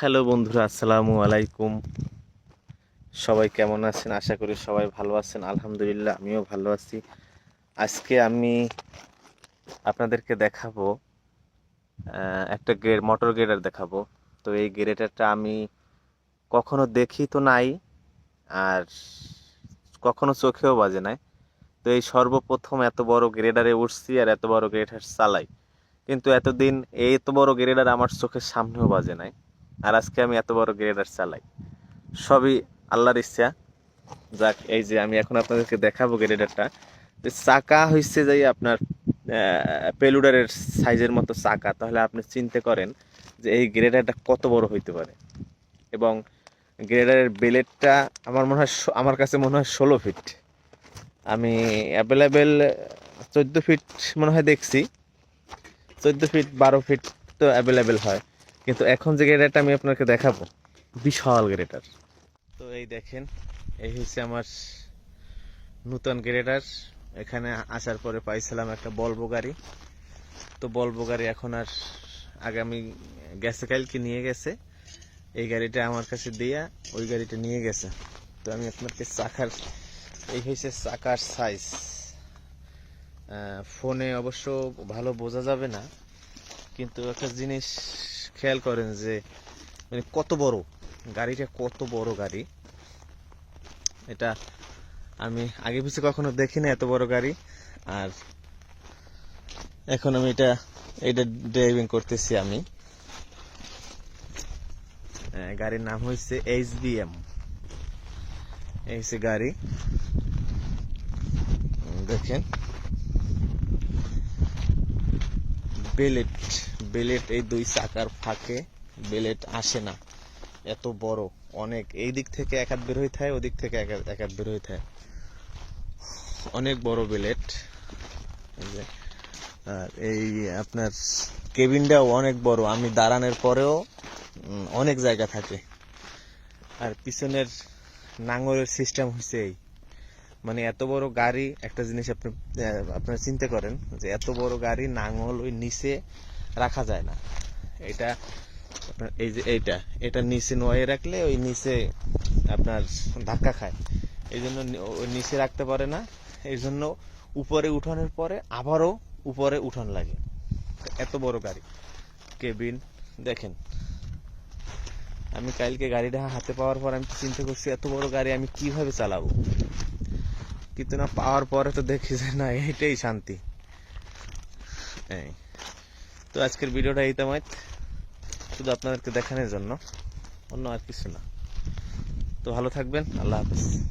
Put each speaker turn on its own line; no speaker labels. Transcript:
Hello বন্ধুরা, আসসালামু আলাইকুম। সবাই কেমন আছেন? আশা করি সবাই ভালো আছেন। আলহামদুলিল্লাহ, আমিও ভালো আছি। আজকে আমি আপনাদেরকে দেখাবো একটা গ্রে, মোটর গ্রেডার দেখাবো। তো এই গ্রেডারটা আমি কখনো দেখি তো নাই, আর কখনো চোখেও বাজে নাই। তো এই সর্বপ্রথম এত বড় গ্রেডারে উঠছি আর এত বড় গ্রেডার চালাই। কিন্তু এতদিন এত বড় গ্রেডার আমার চোখের সামনেও বাজে নাই। আর আজকে আমি এত বড় গ্রেডার চালাই। সবই আল্লাহর ইচ্ছা। যাক, এই যে আমি এখন আপনাদেরকে দেখাবো গ্রেডারটা চাকা হচ্ছে যাই আপনার পেলুডারের সাইজের মতো চাকা। তাহলে আপনি চিনতে করেন যে এই গ্রেডারটা কত বড় হইতে পারে। এবং গ্রেডারের বেলেটটা আমার মনে হয় আমার কাছে মনে হয় ষোলো ফিট আমি অ্যাভেলেবেল চোদ্দ ফিট মনে হয় দেখছি। চোদ্দ ফিট বারো ফিট তো অ্যাভেলেবেল হয়। কিন্তু এখন যে গ্রেডারটা আমি আপনাকে দেখাবো, বিশাল গ্রেডার। তো এই দেখেন, এই হচ্ছে আমার নূতন গ্রেটার এখানে আসার পরে পাইছিলাম একটা বলব গাড়ি। তো বলব গাড়ি এখন আর আগামী গেছে, কালকে নিয়ে গেছে। এই গাড়িটা আমার কাছে দিয়া ওই গাড়িটা নিয়ে গেছে। তো আমি আপনাকে চাকার, এই হয়েছে চাকার সাইজ ফোনে অবশ্য ভালো বোঝা যাবে না, কিন্তু একটা জিনিস খেয়াল করেন যে মানে কত বড়? গাড়িটা কত বড় গাড়ি? এটা আমি আগে পিছিয়ে কখনো দেখি না এত বড় গাড়ি। আর এখন আমি এটা এটা ড্রাইভিং করতেছি আমি। গাড়ির নাম হচ্ছে এইচ বি এম এই গাড়ি। দেখেন। বেলেট বেলেট, এই দুই চাকার ফাঁকে বেলেট আসে না। এত বড়, অনেক। এই দিক থেকে এক হাত বের হয়ে থাকে ওদিক থেকে এক হাত- বের হয়ে থাকে অনেক বড় বেলেট। আর এই আপনার কেবিনটাও অনেক বড়। আমি দাঁড়ানোর পরেও অনেক জায়গা থাকে। আর পিছনের নাঙ্গলের সিস্টেম হচ্ছে এই। মানে এত বড় গাড়ি, একটা জিনিস আপনি আপনারা চিন্তা করেন যে এত বড় গাড়ি, নাঙল ওই নিচে রাখা যায় না। এটা এই যে এইটা, এটা নিচে নোয়ে রাখলে ওই নিচে আপনার ধাক্কা খায়। এই জন্য নিচে রাখতে পারে না। এই জন্য উপরে উঠানোর পরে আবারও উপরে উঠান লাগে। এত বড় গাড়ি। কেবিন, দেখেন। আমি কালকে গাড়িটা হাতে পাওয়ার পর আমি চিন্তা করছি, এত বড় গাড়ি আমি কীভাবে চালাবো? কিন্তু না, পাওয়ার পরে তো দেখি যে না এইটাই শান্তি। এই। তো আজকের ভিডিওটা এই তেমায়। শুধু আপনাদেরকে দেখানোর জন্য, অন্য আর কিছু না। তো ভালো থাকবেন, আল্লাহ হাফিজ।